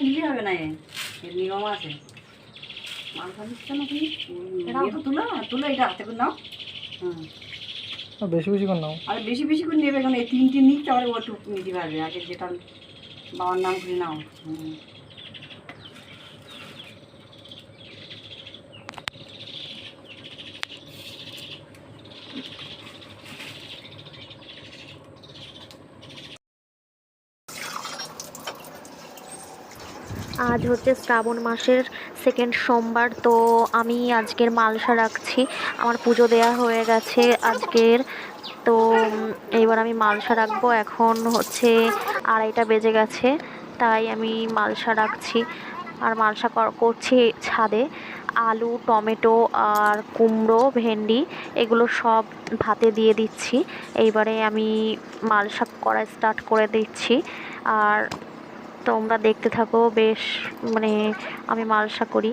নিলে হবে না এ। এর নিয়ম আছে। মাংস দিচ্ছে না তুমি? এটা তো তুলো তুলো এটা হাতে করে নাও। হুম। বেশি বেশি করে নাও। আর বেশি বেশি করে নেবে কারণ এই তিনটে নিচ্ছে আবার ওটুকু নিতে পারবে। আগে যেটা বাবার নাম করে নাও। হুম। আজ হচ্ছে শ্রাবণ মাসের সেকেন্ড সোমবার, তো আমি আজকের মালসা রাখছি। আমার পুজো দেয়া হয়ে গেছে আজকের। তো এইবার আমি মালসা রাখব। এখন হচ্ছে আড়াইটা বেজে গেছে, তাই আমি মালসা রাখছি। আর মালসা করছি ছাদে। আলু, টমেটো আর কুমড়ো, ভেন্ডি, এগুলো সব ভাতে দিয়ে দিচ্ছি। এইবারে আমি মালসা করা স্টার্ট করে দিচ্ছি। আর তোমরা দেখতে থাকো বেশ মানে আমি মালসা করি।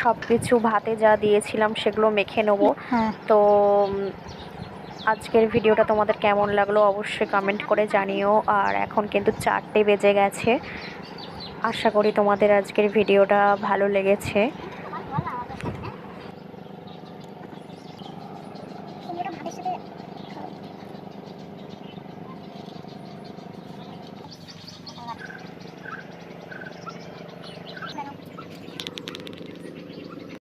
সব কিছু ভাতে যা দিয়েছিলাম সেগুলো মেখে নেব। তো আজকের ভিডিওটা তোমাদের কেমন লাগল অবশ্যই কমেন্ট করে জানিও। আর এখন কিন্তু চারটে বেজে গেছে। আশা করি তোমাদের আজকের ভিডিওটা ভালো লেগেছে।